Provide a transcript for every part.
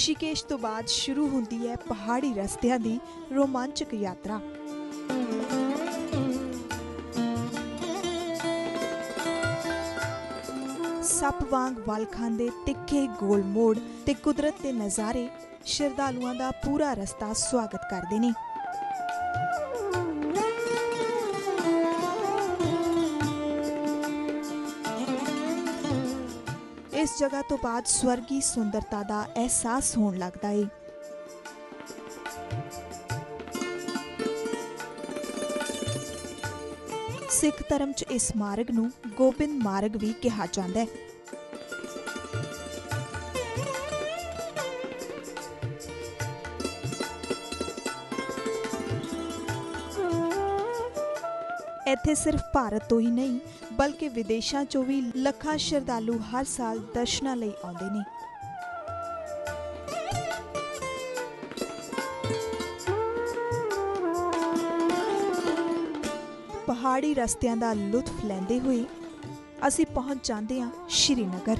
ਰਿਸ਼ੀਕੇਸ਼ ਤੋਂ ਬਾਅਦ ਸ਼ੁਰੂ ਹੁੰਦੀ ਹੈ ਪਹਾੜੀ ਰਸਤਿਆਂ ਦੀ ਰੋਮਾਂਚਕ ਯਾਤਰਾ। ਸੱਪ ਵਾਂਗ ਵਲ ਖਾਂਦੇ ਤਿੱਖੇ ਗੋਲ ਮੋੜ ਤੇ ਕੁਦਰਤ ਦੇ ਨਜ਼ਾਰੇ ਸ਼ਰਧਾਲੂਆਂ ਦਾ ਪੂਰਾ ਰਸਤਾ ਸਵਾਗਤ ਕਰਦੇ ਨੇ। ਇਸ ਜਗ੍ਹਾ ਤੋਂ ਬਾਅਦ ਸਵਰਗੀ ਸੁੰਦਰਤਾ ਦਾ ਅਹਿਸਾਸ ਹੋਣ ਲੱਗਦਾ ਏ। ਸਿੱਖ ਧਰਮ 'ਚ ਇਸ ਮਾਰਗ ਨੂੰ ਗੋਬਿੰਦ ਮਾਰਗ ਵੀ ਕਿਹਾ ਜਾਂਦਾ ਹੈ। ਇੱਥੇ ਸਿਰਫ ਭਾਰਤ ਤੋਂ ਹੀ ਨਹੀਂ, ਬਲਕਿ ਵਿਦੇਸ਼ਾਂ 'ਚੋਂ ਵੀ ਲੱਖਾਂ ਸ਼ਰਧਾਲੂ ਹਰ ਸਾਲ ਦਰਸ਼ਨਾਂ ਲਈ ਆਉਂਦੇ ਨੇ। ਪਹਾੜੀ ਰਸਤਿਆਂ ਦਾ ਲੁਤਫ ਲੈਂਦੇ ਹੋਏ ਅਸੀਂ ਪਹੁੰਚ ਜਾਂਦੇ ਹਾਂ ਸ਼੍ਰੀਨਗਰ।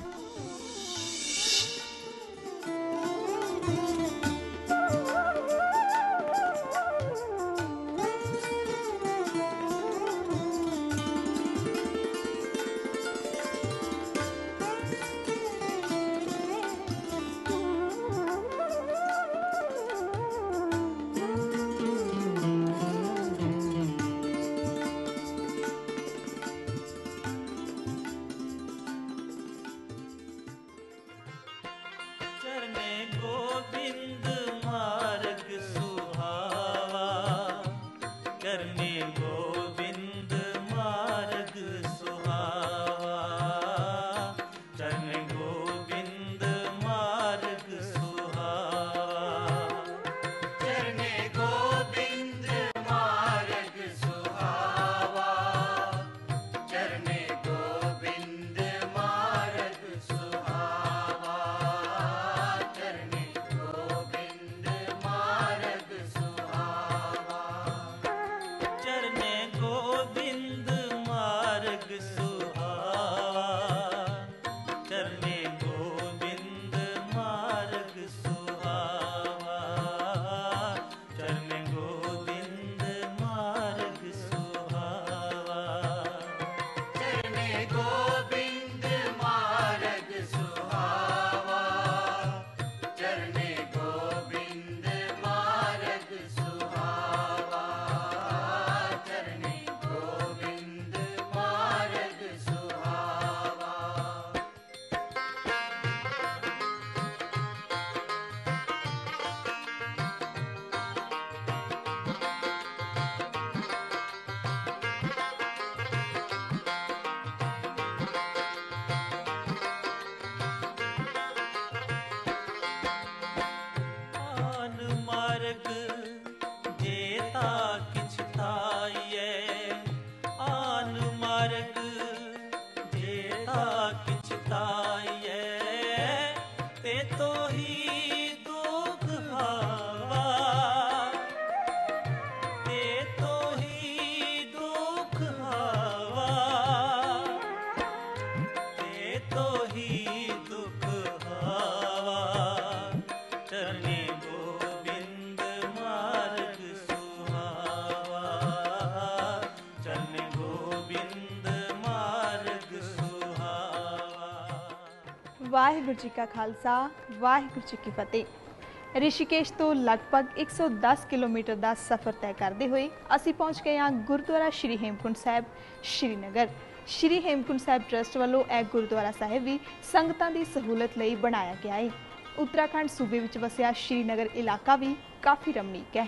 ਵਾਹਿਗੁਰੂ ਜੀ ਕਾ ਖਾਲਸਾ, ਵਾਹਿਗੁਰੂ ਜੀ ਕੀ ਫਤਿਹ। ਰਿਸ਼ੀਕੇਸ਼ ਤੋਂ ਲਗਭਗ 110 ਕਿਲੋਮੀਟਰ ਦਾ ਸਫ਼ਰ ਤੈਅ ਕਰਦੇ ਹੋਏ ਅਸੀਂ ਪਹੁੰਚ ਗਏ ਹਾਂ ਗੁਰਦੁਆਰਾ ਸ਼੍ਰੀ ਹੇਮਕੁੰਟ ਸਾਹਿਬ ਸ਼੍ਰੀਨਗਰ ਸ਼੍ਰੀ ਹੇਮਕੁੰਟ ਸਾਹਿਬ ਟਰਸਟ ਵੱਲੋਂ ਇਹ ਗੁਰਦੁਆਰਾ ਸਾਹਿਬ ਵੀ ਸੰਗਤਾਂ ਦੀ ਸਹੂਲਤ ਲਈ ਬਣਾਇਆ ਗਿਆ ਹੈ ਉੱਤਰਾਖੰਡ ਸੂਬੇ ਵਿੱਚ ਵਸਿਆ ਸ਼੍ਰੀਨਗਰ ਇਲਾਕਾ ਵੀ ਕਾਫੀ ਰਮਣੀਕ ਹੈ।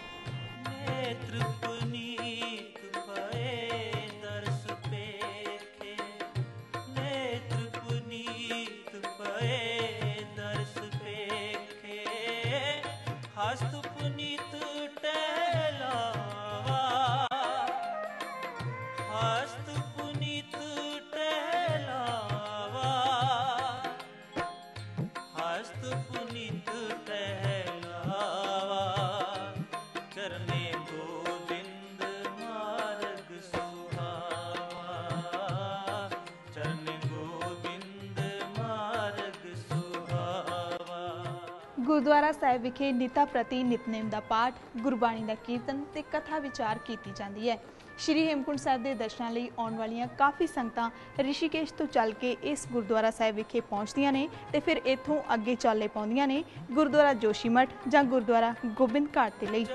ਗੁਰਦੁਆਰਾ ਸਾਹਿਬ ਵਿਖੇ ਨਿਤਾ ਪ੍ਰਤੀ ਨਿਤਨੇਮ ਦਾ ਪਾਠ, ਗੁਰਬਾਣੀ ਦਾ ਕੀਰਤਨ ਤੇ ਕਥਾ ਵਿਚਾਰ ਕੀਤੀ ਜਾਂਦੀ ਹੈ। ਸ਼੍ਰੀ ਹੇਮਕੁੰਟ ਸਾਹਿਬ ਦੇ ਦਰਸ਼ਨਾਂ ਲਈ ਆਉਣ ਵਾਲੀਆਂ ਕਾਫੀ ਸੰਗਤਾਂ ਰਿਸ਼ੀਕੇਸ਼ ਤੋਂ ਚੱਲ ਕੇ ਇਸ ਗੁਰਦੁਆਰਾ ਸਾਹਿਬ ਵਿਖੇ ਪਹੁੰਚਦੀਆਂ ਨੇ ਤੇ ਫਿਰ ਇੱਥੋਂ ਅੱਗੇ ਚਾਲੇ ਪਾਉਂਦੀਆਂ ਨੇ ਗੁਰਦੁਆਰਾ ਜੋਸ਼ੀਮਠ ਜਾਂ ਗੁਰਦੁਆਰਾ ਗੋਬਿੰਦ ਘਾਟ ਦੇ ਲਈ।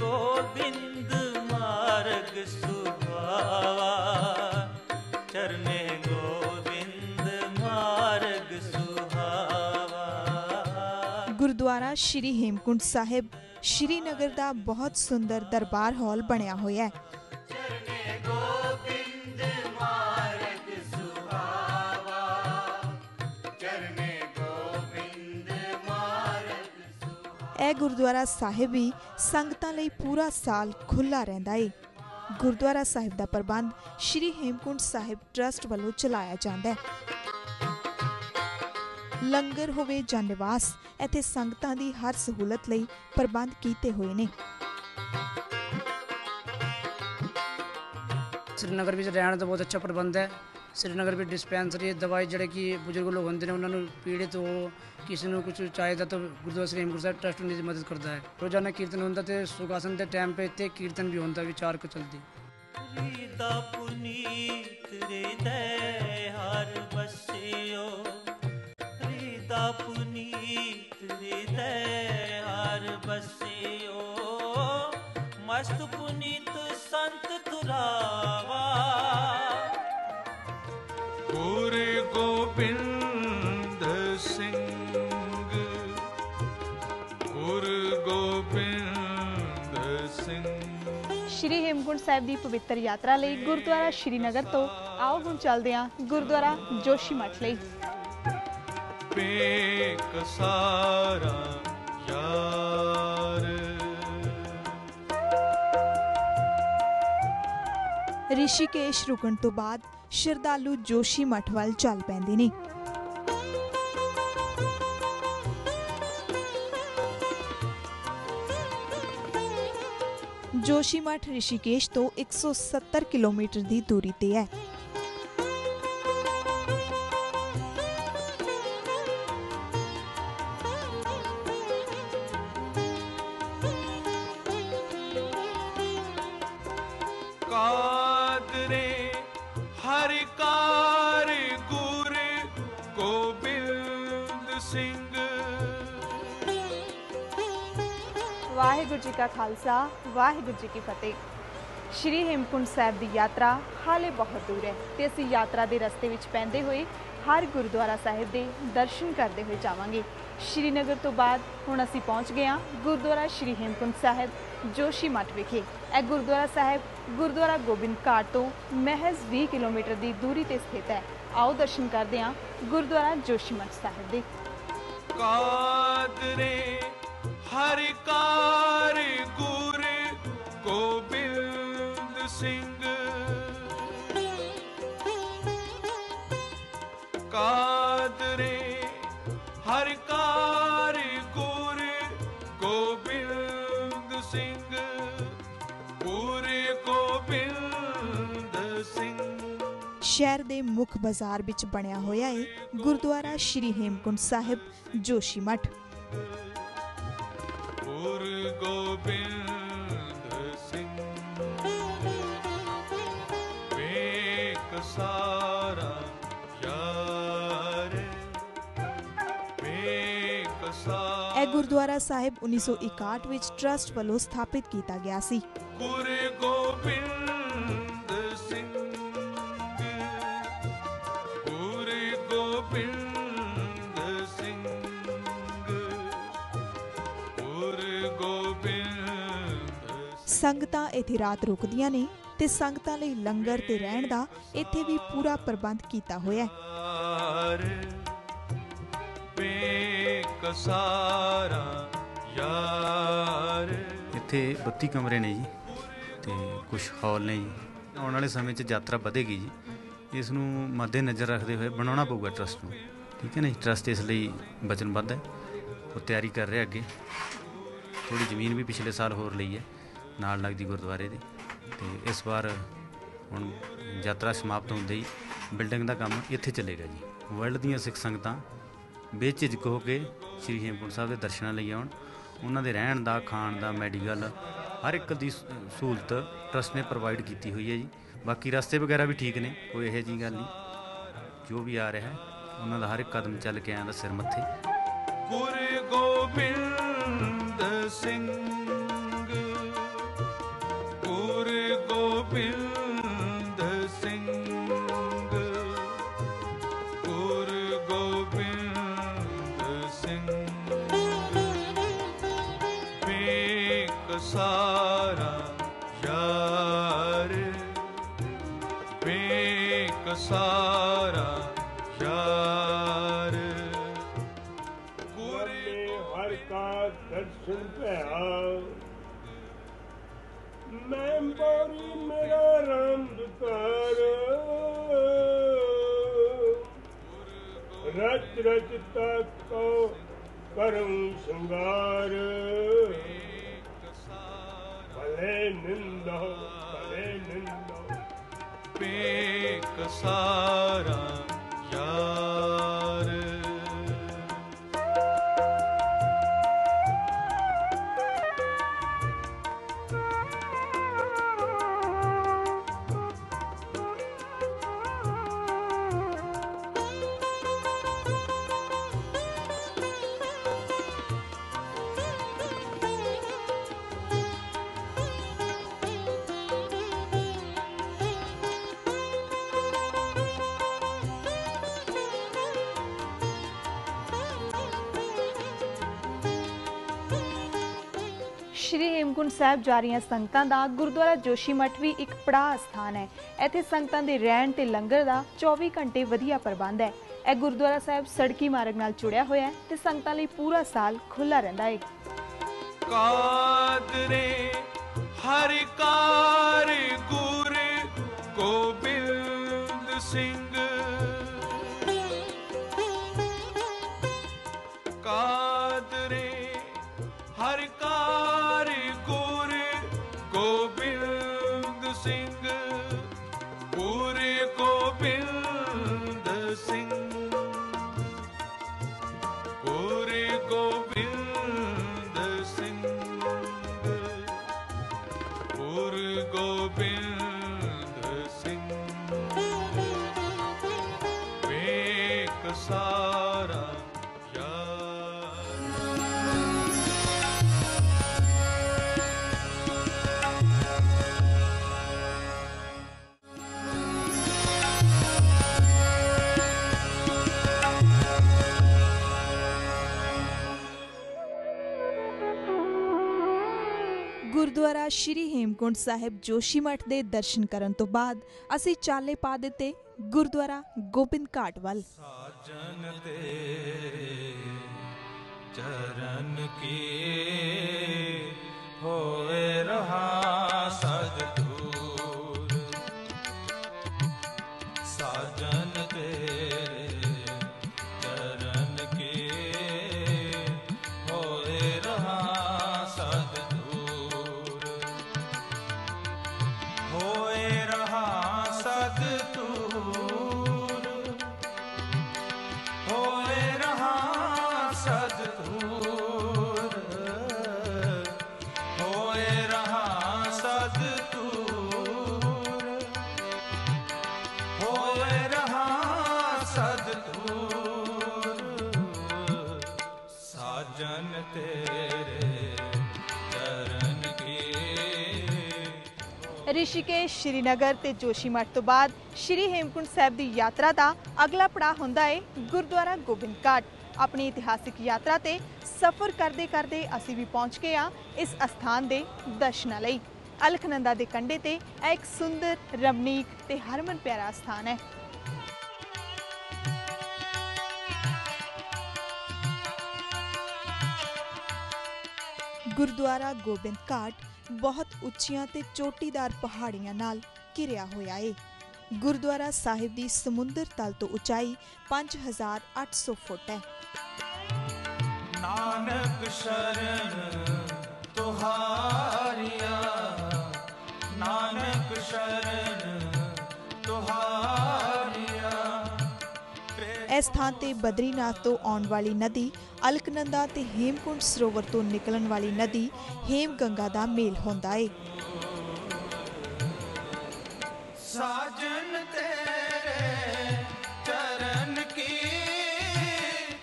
ਗੋਬਿੰਦ ਮਾਰਗ ਸੁਭਾਵਾ, ਚਰਨੇ ਗੁਰਦੁਆਰਾ ਸ਼੍ਰੀ ਹੇਮਕੁੰਟ ਸਾਹਿਬ ਸ਼੍ਰੀਨਗਰ ਦਾ ਬਹੁਤ ਸੁੰਦਰ ਦਰਬਾਰ ਹਾਲ ਬਣਿਆ ਹੋਇਆ ਹੈ। ਇਹ ਗੁਰਦੁਆਰਾ ਸਾਹਿਬ ਵੀ ਸੰਗਤਾਂ ਲਈ ਪੂਰਾ ਸਾਲ ਖੁੱਲਾ ਰਹਿੰਦਾ ਏ। ਗੁਰਦੁਆਰਾ ਸਾਹਿਬ ਦਾ ਪ੍ਰਬੰਧ ਸ਼੍ਰੀ ਹੇਮਕੁੰਟ ਸਾਹਿਬ ਟਰਸਟ ਵੱਲੋਂ ਚਲਾਇਆ ਜਾਂਦਾ ਹੈ। ਲੰਗਰ ਹੋਵੇ ਜਾਂ ਨਿਵਾਸ ਇੱਥੇ ਸੰਗਤਾਂ ਦੀ ਹਰ ਸਹੂਲਤ ਲਈ ਪ੍ਰਬੰਧ ਕੀਤੇ ਹੋਏ ਨੇ। ਸ੍ਰੀਨਗਰ ਵਿੱਚ ਰਹਿਣ ਦਾ ਬਹੁਤ ਅੱਛਾ ਪ੍ਰਬੰਧ ਹੈ। ਸ੍ਰੀਨਗਰ ਵਿੱਚ ਡਿਸਪੈਂਸਰੀ ਦਵਾਈ ਜਿਹੜੇ ਕਿ ਬਜ਼ੁਰਗ ਲੋਕ ਹੁੰਦੇ ਨੇ ਉਹਨਾਂ ਨੂੰ ਪੀੜਿਤ ਹੋ ਕਿਸੇ ਨੂੰ ਕੁਝ ਚਾਹੀਦਾ ਤਾਂ ਗੁਰਦੁਆਰਾ ਸ੍ਰੀ ਹੇਮਕੁੰਟ ਸਾਹਿਬ ਟਰਸਟ ਉਹਨਾਂ ਦੀ ਮਦਦ ਕਰਦਾ ਹੈ। ਰੋਜ਼ਾਨਾ ਕੀਰਤਨ ਹੁੰਦਾ ਤੇ ਸੁਖਾਸਨ ਦੇ ਟਾਈਮ 'ਤੇ ਇੱਥੇ ਕੀਰਤਨ ਵੀ ਹੁੰਦਾ ਵਿਚਾਰ ਕੋ ਚਲਦੀ। ਰੀਦਾ ਪੁਨੀਤ ਹਿਰਦੈ ਹਰ ਬਸਿਓ ਪੁਨੀਤ ਹਿਰਦੈ ਹਰ ਬਸਿਓ। ਮਸਤ ਪੁਨੀਤ ਸੰਤ ਤੁਰਾਵਾ ਗੁਰ ਗੋਬਿੰਦ ਸਿੰਘ। ਗੁਰ ਗੋਬਿੰਦ ਸਿੰਘ। ਸ਼੍ਰੀ ਹੇਮਕੁੰਟ ਸਾਹਿਬ ਦੀ ਪਵਿੱਤਰ ਯਾਤਰਾ ਲਈ ਗੁਰਦੁਆਰਾ ਸ਼੍ਰੀਨਗਰ ਤੋਂ ਆਓ ਹੁਣ ਚੱਲਦੇ ਹਾਂ ਗੁਰਦੁਆਰਾ ਜੋਸ਼ੀਮਠ ਲਈ। ਪੇਕ ਸਾਰਾ ਯਾਰ। ਰਿਸ਼ੀਕੇਸ਼ ਰੁਕਣ ਤੋਂ ਬਾਅਦ ਸ਼ਰਧਾਲੂ ਜੋਸ਼ੀਮਠ ਵੱਲ ਚੱਲ ਪੈਂਦੇ ਨੇ। ਜੋਸ਼ੀ ਜੋਸ਼ੀਮਠ ਰਿਸ਼ੀਕੇਸ਼ ਤੋਂ 170 ਕਿਲੋਮੀਟਰ ਦੀ ਦੂਰੀ ਤੇ ਹੈ। ਵਾਹਿਗੁਰੂ ਜੀ ਕਾ ਖਾਲਸਾ, ਵਾਹਿਗੁਰੂ ਜੀ ਕੀ ਫਤਿਹ। ਸ਼੍ਰੀ ਹੇਮਕੁੰਟ ਸਾਹਿਬ ਦੀ ਯਾਤਰਾ ਹਾਲੇ ਬਹੁਤ ਦੂਰ ਹੈ ਤੇ ਅਸੀਂ ਯਾਤਰਾ ਦੇ ਰਸਤੇ ਵਿੱਚ ਪੈਂਦੇ ਹੋਏ ਹਰ ਗੁਰਦੁਆਰਾ ਸਾਹਿਬ ਦੇ ਦਰਸ਼ਨ ਕਰਦੇ ਹੋਏ ਜਾਵਾਂਗੇ। ਸ਼੍ਰੀਨਗਰ ਤੋਂ ਬਾਅਦ ਹੁਣ ਅਸੀਂ ਪਹੁੰਚ ਗਏ ਹਾਂ ਗੁਰਦੁਆਰਾ ਸ਼੍ਰੀ ਹੇਮਕੁੰਟ ਸਾਹਿਬ, ਜੋਸ਼ੀ ਜੋਸ਼ੀਮਠ ਵਿਖੇ। ਇਹ ਗੁਰਦੁਆਰਾ ਸਾਹਿਬ ਗੁਰਦੁਆਰਾ ਗੋਬਿੰਦ ਘਾਟ ਤੋਂ ਮਹਿਜ਼ 20 ਕਿਲੋਮੀਟਰ ਦੀ ਦੂਰੀ ਤੇ ਸਥਿਤ ਹੈ। ਆਓ ਦਰਸ਼ਨ ਕਰਦੇ ਹਾਂ ਗੁਰਦੁਆਰਾ ਜੋਸ਼ੀ ਮੱਠ ਸਾਹਿਬ ਦੇ। ਕਾਦਰੇ ਹਰ ਕਾਰ ਗੁਰ ਗੋਬਿੰਦ ਸਿੰਘ ਕਾਦਰੇ ਹਰ ਕਾਰ ਗੁਰ ਗੋਬਿੰਦ ਸਿੰਘ ਗੁਰ ਗੋਬਿੰਦ ਸਿੰਘ ਸ਼ਹਿਰ ਦੇ ਮੁੱਖ ਬਾਜ਼ਾਰ ਵਿੱਚ ਬਣਿਆ ਹੋਇਆ ਹੈ ਗੁਰਦੁਆਰਾ ਸ਼੍ਰੀ ਹੇਮਕੁੰਟ ਸਾਹਿਬ ਜੋਸ਼ੀਮਠ ਸਾਰਾ ਯਾਰ। ਵੇਖ ਸਾਰਾ ਇਹ ਗੁਰਦੁਆਰਾ ਸਾਹਿਬ 1961 ਵਿੱਚ ਟਰਸਟ ਵੱਲੋਂ ਸਥਾਪਿਤ ਕੀਤਾ ਗਿਆ ਸੀ। ਗੁਰ ਸੰਗਤਾਂ ਇੱਥੇ ਰਾਤ ਰੁਕਦੀਆਂ ਨੇ ਤੇ ਸੰਗਤਾਂ ਲਈ ਲੰਗਰ ਤੇ ਰਹਿਣ ਦਾ ਇੱਥੇ ਵੀ ਪੂਰਾ ਪ੍ਰਬੰਧ ਕੀਤਾ ਹੋਇਆ ਹੈ। ਯਾਰ। ਇੱਥੇ 32 ਕਮਰੇ ਨੇ ਜੀ ਤੇ ਕੁਝ ਹਾਲ ਨੇ ਜੀ। ਆਉਣ ਵਾਲੇ ਸਮੇਂ 'ਚ ਯਾਤਰਾ ਵਧੇਗੀ ਜੀ। ਇਸ ਨੂੰ ਮੱਦੇ ਨਜ਼ਰ ਰੱਖਦੇ ਹੋਏ ਬਣਾਉਣਾ ਪਊਗਾ ਟਰਸਟ ਨੂੰ। ਠੀਕ ਹੈ ਨਾ ਜੀ? ਟਰਸਟ ਇਸ ਲਈ ਵਚਨਬੱਧ ਹੈ। ਉਹ ਤਿਆਰੀ ਕਰ ਰਿਹਾ ਅੱਗੇ। ਥੋੜੀ ਜ਼ਮੀਨ ਵੀ ਪਿਛਲੇ ਸਾਲ ਹੋਰ ਲਈ ਹੈ। ਨਾਲ ਲੱਗਦੀ ਗੁਰਦੁਆਰੇ ਦੇ। ਤੇ ਇਸ ਵਾਰ ਹੁਣ ਯਾਤਰਾ ਸਮਾਪਤ ਹੁੰਦੇ ਹੀ ਬਿਲਡਿੰਗ ਦਾ ਕੰਮ ਇੱਥੇ ਚੱਲੇਗਾ ਜੀ। ਵਰਲਡ ਦੀਆਂ ਸਿੱਖ ਸੰਗਤਾਂ ਬੇਝਿਜਕ ਹੋ ਕੇ ਸ੍ਰੀ ਹੇਮਕੁੰਟ ਸਾਹਿਬ ਦੇ ਦਰਸ਼ਨਾਂ ਲਈ ਆਉਣ। ਉਹਨਾਂ ਦੇ ਰਹਿਣ ਦਾ, ਖਾਣ ਦਾ, ਮੈਡੀਕਲ, ਹਰ ਇੱਕ ਦੀ ਸਹੂਲਤ ਟਰਸਟ ਨੇ ਪ੍ਰੋਵਾਈਡ ਕੀਤੀ ਹੋਈ ਹੈ ਜੀ। ਬਾਕੀ ਰਸਤੇ ਵਗੈਰਾ ਵੀ ਠੀਕ ਨੇ, ਕੋਈ ਇਹੋ ਜਿਹੀ ਗੱਲ ਨਹੀਂ। ਜੋ ਵੀ ਆ ਰਿਹਾ ਹੈ, ਉਹਨਾਂ ਦਾ ਹਰ ਇੱਕ ਕਦਮ ਚੱਲ ਕੇ ਆਇਆ ਦਾ ਸਿਰ ਮੱਥੇ। ਗੁਰ ਗੋਬਿੰਦ ਸਿੰਘ। ਗੋਬਿੰਦ ਰਚ ਰਚ ਤੋ ਕਰਮ ਸ਼ਿੰਗਾਰ ਭਲੇ ਨਿੰਦੋ ਭਲੇ ਨਿੰਦੋ ਵੇਖ ਸਾਰਾ ਯਾਰ ਸ਼੍ਰੀ ਹੇਮਕੁੰਟ ਸਾਹਿਬ ਜਾ ਰਹੀਆਂ ਸੰਗਤਾਂ ਦਾ ਗੁਰਦੁਆਰਾ ਜੋਸ਼ੀਮਠ ਵੀ ਇੱਕ ਪੜਾਅ ਸਥਾਨ ਹੈ। ਇੱਥੇ ਸੰਗਤਾਂ ਦੇ ਰਹਿਣ ਤੇ ਲੰਗਰ ਦਾ 24 ਘੰਟੇ ਵਧੀਆ ਪ੍ਰਬੰਧ ਹੈ। ਇਹ ਗੁਰਦੁਆਰਾ ਸਾਹਿਬ ਸੜਕੀ ਮਾਰਗ ਨਾਲ ਜੁੜਿਆ ਹੋਇਆ ਹੈ ਤੇ ਸੰਗਤਾਂ ਲਈ ਪੂਰਾ ਸਾਲ ਖੁੱਲਾ ਰਹਿੰਦਾ ਹੈ। ਕਾਦਰੇ ਹਰ ਕਾਰ ਗੁਰ ਗੋਬਿੰਦ ਸਿੰਘ ਸ਼੍ਰੀ ਹੇਮਕੁੰਟ ਸਾਹਿਬ ਜੋਸ਼ੀਮਠ ਦੇ ਦਰਸ਼ਨ ਕਰਨ ਤੋਂ ਬਾਅਦ ਅਸੀਂ ਚਾਲੇ ਪਾ ਦਿੱਤੇ ਗੁਰਦੁਆਰਾ ਗੋਬਿੰਦ ਘਾਟ ਵੱਲ। ਸਾਜਨ ਤੇਰੇ ਚਰਨ ਕੀ ਹੋਏ ਰਹਾ ਰਿਸ਼ੀਕੇਸ਼, ਸ਼੍ਰੀਨਗਰ ਤੇ ਜੋਸ਼ੀਮਠ ਤੋਂ ਬਾਅਦ ਸ਼੍ਰੀ ਹੇਮਕੁੰਟ ਸਾਹਿਬ ਦੀ ਯਾਤਰਾ ਦਾ ਅਗਲਾ ਪੜਾਅ ਹੁੰਦਾ ਹੈ ਗੁਰਦੁਆਰਾ ਗੋਬਿੰਦ ਘਾਟ। ਆਪਣੀ ਇਤਿਹਾਸਿਕ ਯਾਤਰਾ ਤੇ ਸਫ਼ਰ ਕਰਦੇ ਕਰਦੇ ਅਸੀਂ ਵੀ ਪਹੁੰਚ ਗਏ ਹਾਂ ਇਸ ਅਸਥਾਨ ਦੇ ਦਰਸ਼ਨਾਂ ਲਈ। ਅਲਖਨੰਦਾ ਦੇ ਕੰਢੇ ਤੇ ਇਹ ਇੱਕ ਸੁੰਦਰ, ਰਮਣੀਕ ਤੇ ਹਰਮਨ ਪਿਆਰਾ ਸਥਾਨ ਹੈ। ਗੁਰਦੁਆਰਾ ਗੋਬਿੰਦ ਘਾਟ ਬਹੁਤ ਉੱਚੀਆਂ ਤੇ ਚੋਟੀਦਾਰ ਪਹਾੜੀਆਂ ਨਾਲ ਘਿਰਿਆ ਹੋਇਆ ਏ। ਗੁਰਦੁਆਰਾ ਸਾਹਿਬ ਦੀ ਸਮੁੰਦਰ ਤਲ ਤੋਂ ਉਚਾਈ 5800 ਫੁੱਟ ਹੈ। ਨਾਨਕ ਸ਼ਰਨ ਤੁਹਾਰੀਆ ਨਾਨਕ ਸ਼ਰਨ ਤੁਹਾਰੀਆ। ਇਸ ਥਾਂ ਤੇ ਬਦਰੀਨਾਥ ਤੋਂ ਆਉਣ ਵਾਲੀ ਨਦੀ ਅਲਕਨੰਦਾ ਤੇ ਹੇਮਕੁੰਡ ਸਰੋਵਰ ਤੋਂ ਨਿਕਲਣ ਵਾਲੀ ਨਦੀ ਹੇਮ ਗੰਗਾ ਦਾ ਮੇਲ ਹੁੰਦਾ ਏ। ਸਾਜਨ ਤੇਰੇ ਚਰਨ ਕੀ?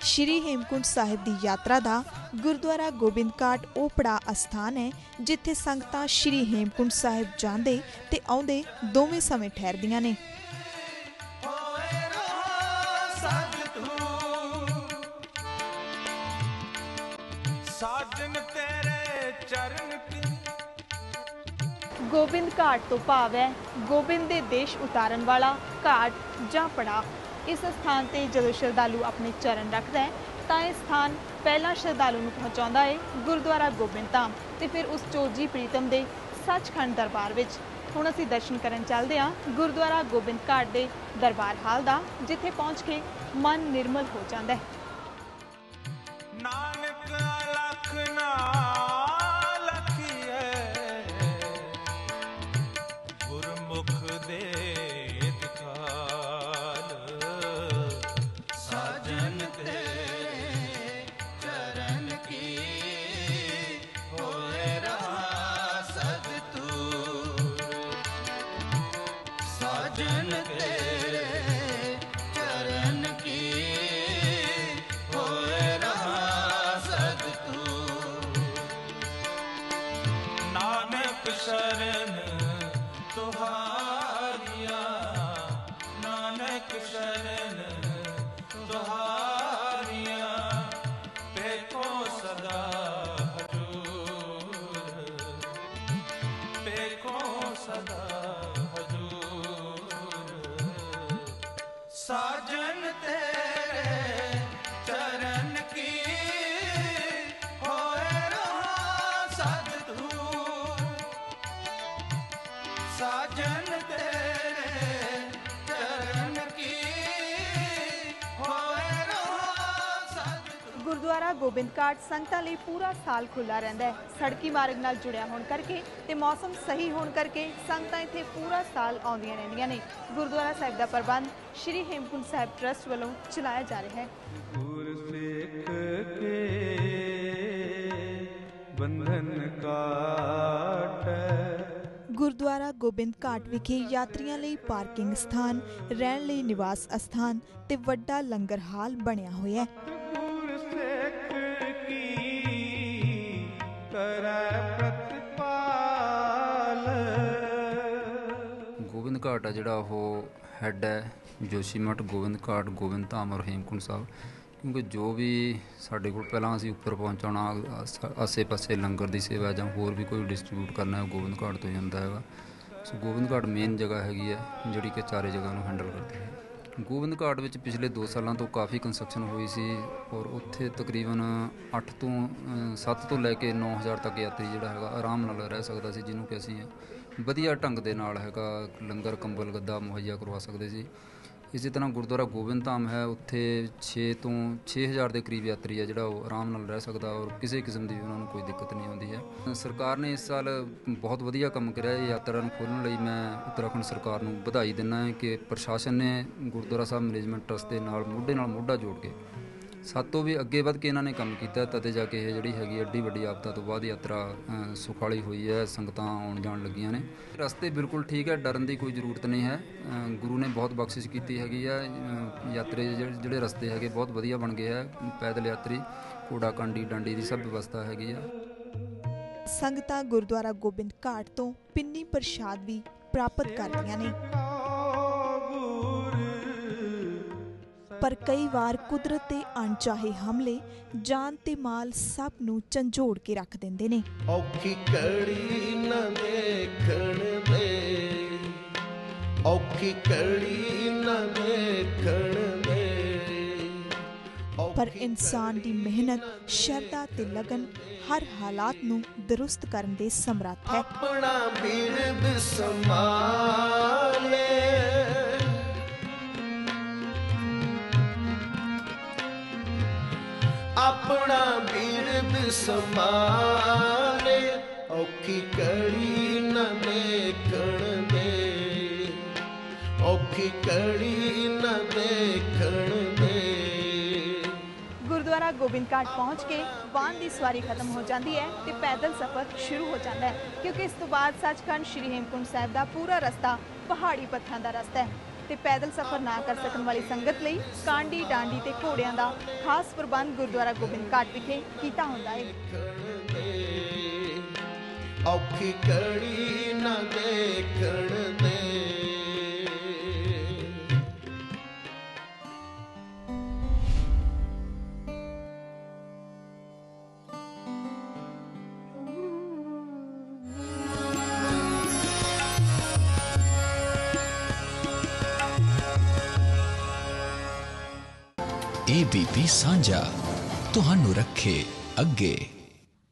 ਸ਼੍ਰੀ ਹੇਮਕੁੰਟ ਸਾਹਿਬ ਦੀ ਯਾਤਰਾ ਦਾ ਗੁਰਦੁਆਰਾ ਗੋਬਿੰਦਘਾਟ ਉਹ ਪੜਾ ਅਸਥਾਨ ਹੈ ਜਿੱਥੇ ਸੰਗਤਾਂ ਸ਼੍ਰੀ ਹੇਮਕੁੰਟ ਸਾਹਿਬ ਜਾਂਦੇ ਤੇ ਆਉਂਦੇ ਦੋਵੇਂ ਸਮੇਂ ਠਹਿਰਦੀਆਂ ਨੇ। ਸਾਜਨ ਤੇਰੇ ਚਰਨ ਕੀ? ਗੋਬਿੰਦ ਘਾਟ ਤੋਂ ਭਾਵ ਹੈ ਗੋਬਿੰਦ ਦੇ ਦੇਸ਼ ਉਤਾਰਨ ਵਾਲਾ ਘਾਟ ਜਾਂ ਪੜਾ ਇਸ ਸਥਾਨ ਤੇ ਜਦੋਂ ਸ਼ਰਧਾਲੂ ਆਪਣੇ ਚਰਨ ਰੱਖਦਾ ਹੈ, ਤਾਂ ਇਹ ਸਥਾਨ ਪਹਿਲਾਂ ਸ਼ਰਧਾਲੂ ਨੂੰ ਪਹੁੰਚਾਉਂਦਾ ਹੈ ਗੁਰਦੁਆਰਾ ਗੋਬਿੰਦ ਧਾਮ ਤੇ ਫਿਰ ਉਸ ਚੋਜੀ ਪ੍ਰੀਤਮ ਦੇ ਸੱਚਖੰਡ ਦਰਬਾਰ ਵਿੱਚ। ਹੁਣ ਅਸੀਂ ਦਰਸ਼ਨ ਕਰਨ ਚੱਲਦੇ ਹਾਂ ਗੁਰਦੁਆਰਾ ਗੋਬਿੰਦ ਘਾਟ ਦੇ ਦਰਬਾਰ ਹਾਲ ਦਾ, ਜਿੱਥੇ ਪਹੁੰਚ ਕੇ ਮਨ ਨਿਰਮਲ ਹੋ ਜਾਂਦਾ ਹੈ। ਸਾਜਨ ਤੇਰੇ ਚਰਨ ਕੀ ਹੋਏ ਰਹਾ ਸਦ ਸਾਜਨ ਤੇਰੇ ਚਰਨ ਕੀ ਹੋਏ ਰਹਾ ਸਦ ਤੂਰ ਗੁਰਦੁਆਰਾ ਗੋਬਿੰਦਘਾਟ ਸੰਗਤਾਂ ਲਈ ਪੂਰਾ ਸਾਲ ਖੁੱਲਾ ਰਹਿੰਦਾ ਹੈ। ਸੜਕੀ ਮਾਰਗ ਨਾਲ ਜੁੜਿਆ ਹੋਣ ਕਰਕੇ ਤੇ ਮੌਸਮ ਸਹੀ ਹੋਣ ਕਰਕੇ ਸੰਗਤਾਂ ਇੱਥੇ ਪੂਰਾ ਸਾਲ ਆਉਂਦੀਆਂ ਰਹਿੰਦੀਆਂ ਨੇ। ਗੁਰਦੁਆਰਾ ਸਾਹਿਬ ਦਾ ਪ੍ਰਬੰਧ ਸ਼੍ਰੀ ਹੇਮਕੁੰਟ ਸਾਹਿਬ ਟਰਸਟ ਵੱਲੋਂ ਚਲਾਇਆ ਜਾ ਰਿਹਾ ਹੈ। ਗੁਰ ਸਿੱਖ ਕੇ ਬੰਧਨ ਕਾਟੈ। ਗੁਰਦੁਆਰਾ ਗੋਬਿੰਦਘਾਟ ਵਿਖੇ ਯਾਤਰੀਆਂ ਲਈ ਪਾਰਕਿੰਗ ਸਥਾਨ ਰਹਿਣ ਲਈ ਨਿਵਾਸ ਅਸਥਾਨ ਤੇ ਵੱਡਾ ਲੰਗਰ ਹਾਲ ਬਣਿਆ ਹੋਇਆ ਹੈ। ਗੋਬਿੰਦ ਘਾਟ ਆ ਜਿਹੜਾ ਉਹ ਹੈੱਡ ਹੈ। ਜੋਸ਼ੀਮਠ ਗੋਬਿੰਦ ਘਾਟ, ਗੋਬਿੰਦ ਧਾਮ ਔਰ ਹੇਮਕੁੰਟ ਸਾਹਿਬ। ਕਿਉਂਕਿ ਜੋ ਵੀ ਸਾਡੇ ਕੋਲ ਪਹਿਲਾਂ ਅਸੀਂ ਉੱਪਰ ਪਹੁੰਚਾਉਣਾ ਆਸੇ-ਪਾਸੇ ਲੰਗਰ ਦੀ ਸੇਵਾ ਜਾਂ ਹੋਰ ਵੀ ਕੋਈ ਡਿਸਟ੍ਰੀਬਿਊਟ ਕਰਨਾ ਹੈ ਉਹ ਗੋਬਿੰਦ ਘਾਟ ਤੋਂ ਹੀ ਹੁੰਦਾ ਹੈਗਾ। ਸੋ ਗੋਬਿੰਦ ਘਾਟ ਮੇਨ ਜਗ੍ਹਾ ਹੈਗੀ ਹੈ, ਜਿਹੜੀ ਕਿ ਚਾਰੇ ਜਗ੍ਹਾ ਨੂੰ ਹੈਂਡਲ ਕਰਦੀ ਹੈ। ਗੋਬਿੰਦ ਘਾਟ ਵਿੱਚ ਪਿਛਲੇ 2 ਸਾਲਾਂ ਤੋਂ ਕਾਫੀ ਕੰਸਟਰਕਸ਼ਨ ਹੋਈ ਸੀ ਔਰ ਉੱਥੇ ਤਕਰੀਬਨ 8 ਤੋਂ 7 ਤੋਂ ਲੈ ਕੇ 9000 ਤੱਕ ਯਾਤਰੀ ਜਿਹੜਾ ਹੈਗਾ, ਆਰਾਮ ਨਾਲ ਰਹਿ ਸਕਦਾ ਸੀ, ਜਿਹਨੂੰ ਕਿ ਅਸੀਂ ਵਧੀਆ ਢੰਗ ਦੇ ਨਾਲ ਹੈਗਾ, ਲੰਗਰ, ਕੰਬਲ, ਗੱਦਾ, ਮੁਹੱਈਆ ਕਰਵਾ ਸਕਦੇ ਸੀ। ਇਸੇ ਤਰ੍ਹਾਂ ਗੁਰਦੁਆਰਾ ਗੋਬਿੰਦ ਧਾਮ ਹੈ, ਉੱਥੇ 6 ਤੋਂ 6000 ਦੇ ਕਰੀਬ ਯਾਤਰੀ ਹੈ ਜਿਹੜਾ ਉਹ ਆਰਾਮ ਨਾਲ ਰਹਿ ਸਕਦਾ ਔਰ ਕਿਸੇ ਕਿਸਮ ਦੀ ਵੀ ਉਹਨਾਂ ਨੂੰ ਕੋਈ ਦਿੱਕਤ ਨਹੀਂ ਆਉਂਦੀ ਹੈ। ਸਰਕਾਰ ਨੇ ਇਸ ਸਾਲ ਬਹੁਤ ਵਧੀਆ ਕੰਮ ਕਰਿਆ ਇਹ ਯਾਤਰਾ ਨੂੰ ਖੋਲ੍ਹਣ ਲਈ ਮੈਂ ਉੱਤਰਾਖੰਡ ਸਰਕਾਰ ਨੂੰ ਵਧਾਈ ਦਿੰਦਾ ਹਾਂ ਕਿ ਪ੍ਰਸ਼ਾਸਨ ਨੇ ਗੁਰਦੁਆਰਾ ਸਾਹਿਬ ਮੈਨੇਜਮੈਂਟ ਟਰਸਟ ਦੇ ਨਾਲ ਮੋਢੇ ਨਾਲ ਮੋਢਾ ਜੋੜ ਕੇ ਸਾਤੋਂ ਵੀ ਅੱਗੇ ਵੱਧ ਕੇ ਇਹਨਾਂ ਨੇ ਕੰਮ ਕੀਤਾ ਤਦੇ ਜਾ ਕੇ ਇਹ ਜਿਹੜੀ ਹੈਗੀ ਐਡੀ ਵੱਡੀ ਆਪਦਾ ਤੋਂ ਬਾਅਦ ਯਾਤਰਾ ਸੁਖਾਲੀ ਹੋਈ ਹੈ, ਸੰਗਤਾਂ ਆਉਣ ਜਾਣ ਲੱਗੀਆਂ ਨੇ। ਰਸਤੇ ਬਿਲਕੁਲ ਠੀਕ ਹੈ, ਡਰਨ ਦੀ ਕੋਈ ਜ਼ਰੂਰਤ ਨਹੀਂ ਹੈ। ਗੁਰੂ ਨੇ ਬਹੁਤ ਬਖਸ਼ਿਸ਼ ਕੀਤੀ ਹੈਗੀ ਹੈ ਯਾਤਰੀ ਯਾਤਰੇ ਜਿਹੜੇ ਜਿਹੜੇ ਰਸਤੇ ਹੈਗੇ ਬਹੁਤ ਵਧੀਆ ਬਣ ਗਏ ਹੈ, ਪੈਦਲ ਯਾਤਰੀ ਘੋੜਾ ਕਾਂਡੀ ਡਾਂਡੀ ਦੀ ਸਭ ਵਿਵਸਥਾ ਹੈਗੀ ਆ ਸੰਗਤਾਂ ਗੁਰਦੁਆਰਾ ਗੋਬਿੰਦ ਘਾਟ ਤੋਂ ਪਿੰਨੀ ਪ੍ਰਸ਼ਾਦ ਵੀ ਪ੍ਰਾਪਤ ਕਰਦੀਆਂ ਨੇ। ਪਰ ਕਈ ਵਾਰ ਕੁਦਰਤ ਦੇ ਅਣਚਾਹੇ ਹਮਲੇ ਜਾਨ ਤੇ ਮਾਲ ਸਭ ਨੂੰ ਝੰਜੋੜ ਕੇ ਰੱਖ ਦਿੰਦੇ ਨੇ। ਔਖੀ ਕੜੀ ਨਾ ਦੇਖਣ ਦੇ। ਔਖੀ ਕੜੀ ਨਾ ਦੇਖਣ ਦੇ। ਪਰ ਇਨਸਾਨ ਦੀ ਮਿਹਨਤ ਸ਼ਰਧਾ ਤੇ ਲਗਨ ਹਰ ਹਾਲਾਤ ਨੂੰ ਦਰੁਸਤ ਕਰਨ ਦੇ ਸਮਰੱਥ ਹੈ। ਆਪਣਾ ਬਿਰਦ ਸੰਭਾਲੇ। ਆਪਣਾ ਬਿਰਦ ਸੰਭਾਲੇ, ਔਖੀ ਕੜੀ ਨਾ ਦੇਖਣ ਦੇ। ਔਖੀ ਕੜੀ ਨਾ ਦੇਖਣ ਦੇ। ਗੁਰਦੁਆਰਾ ਗੋਬਿੰਦ ਘਾਟ ਪਹੁੰਚ ਕੇ ਵਾਹਨ ਦੀ ਸਵਾਰੀ ਖਤਮ ਹੋ ਜਾਂਦੀ ਹੈ ਤੇ ਪੈਦਲ ਸਫ਼ਰ ਸ਼ੁਰੂ ਹੋ ਜਾਂਦਾ ਹੈ, ਕਿਉਂਕਿ ਇਸ ਤੋਂ ਬਾਅਦ ਸੱਚਖੰਡ ਸ੍ਰੀ ਹੇਮਕੁੰਟ ਸਾਹਿਬ ਦਾ ਪੂਰਾ ਰਸਤਾ ਪਹਾੜੀ ਪੱਥਰਾਂ ਦਾ ਰਸਤਾ ਹੈ। ਤੇ ਪੈਦਲ ਸਫ਼ਰ ਨਾ ਕਰ ਸਕਣ ਵਾਲੀ ਸੰਗਤ ਲਈ ਕਾਂਡੀ ਡਾਂਡੀ ਤੇ ਘੋੜਿਆਂ ਦਾ ਖਾਸ ਪ੍ਰਬੰਧ ਗੁਰਦੁਆਰਾ ਗੋਬਿੰਦ ਘਾਟ ਵਿਖੇ ਕੀਤਾ ਹੁੰਦਾ ਹੈ। ਔਖੀ ਕੜੀ ਨਾ ਦੇਖਣ ਦੇ ਏਬੀਪੀ ਸਾਂਝਾ ਤੁਹਾਨੂੰ ਰੱਖੇ ਅੱਗੇ।